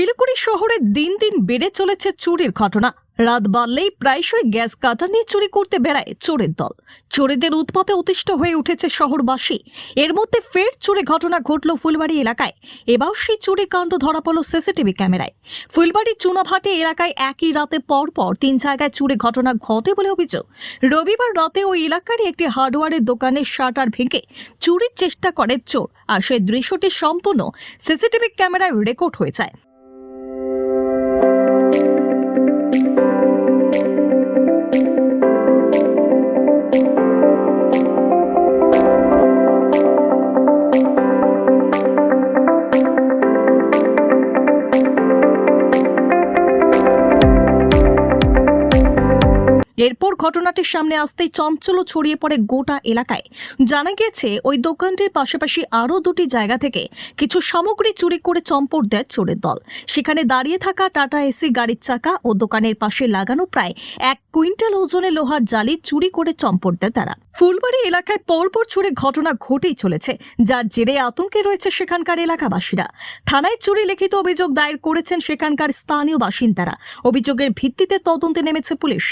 শিলিগুড়ি শহরে দিন দিন বেড়ে চলেছে চুরির ঘটনা। রাত বাড়লেই প্রায়শই গ্যাস কাটা নিয়ে চুরি করতে বেড়ায় চোরের দল। চোরেদের উৎপাতে অতিষ্ঠ হয়ে উঠেছে শহরবাসী। এর মধ্যে ফের চুরি ঘটনা ঘটল ফুলবাড়ি এলাকায়। এবার সেই চুরি কাণ্ড ধরা পড়ল সিসিটিভি ক্যামেরায়। ফুলবাড়ি চুনাভাটি এলাকায় একই রাতে পর পর তিন জায়গায় চুরি ঘটনা ঘটে বলে অভিযোগ। রবিবার রাতে ওই এলাকারই একটি হার্ডওয়্যারের দোকানের শাটার ভেঙে চুরির চেষ্টা করে চোর। আর সেই দৃশ্যটি সম্পূর্ণ সিসিটিভি ক্যামেরায় রেকর্ড হয়ে যায়। এরপর ঘটনাটির সামনে আসতেই চঞ্চল ছড়িয়ে পড়ে গোটা এলাকায়। জানা গেছে ওই দোকানটির পাশাপাশি আরও দুটি জায়গা থেকে কিছু সামগ্রী চুরি করে চম্পট দেয় চোরের দল। সেখানে দাঁড়িয়ে থাকা টাটা এসি গাড়ির চাকা ও দোকানের পাশে লাগানো প্রায় এক কুইন্টাল ওজনের লোহার জালি চুরি করে চম্পট দেয় তারা। ফুলবাড়ি এলাকায় পরপর চুরি ঘটনা ঘটেই চলেছে, যার জেরে আতঙ্কে রয়েছে সেখানকার এলাকাবাসীরা। থানায় চুরি লিখিত অভিযোগ দায়ের করেছেন সেখানকার স্থানীয় বাসিন্দারা। অভিযোগের ভিত্তিতে তদন্তে নেমেছে পুলিশ।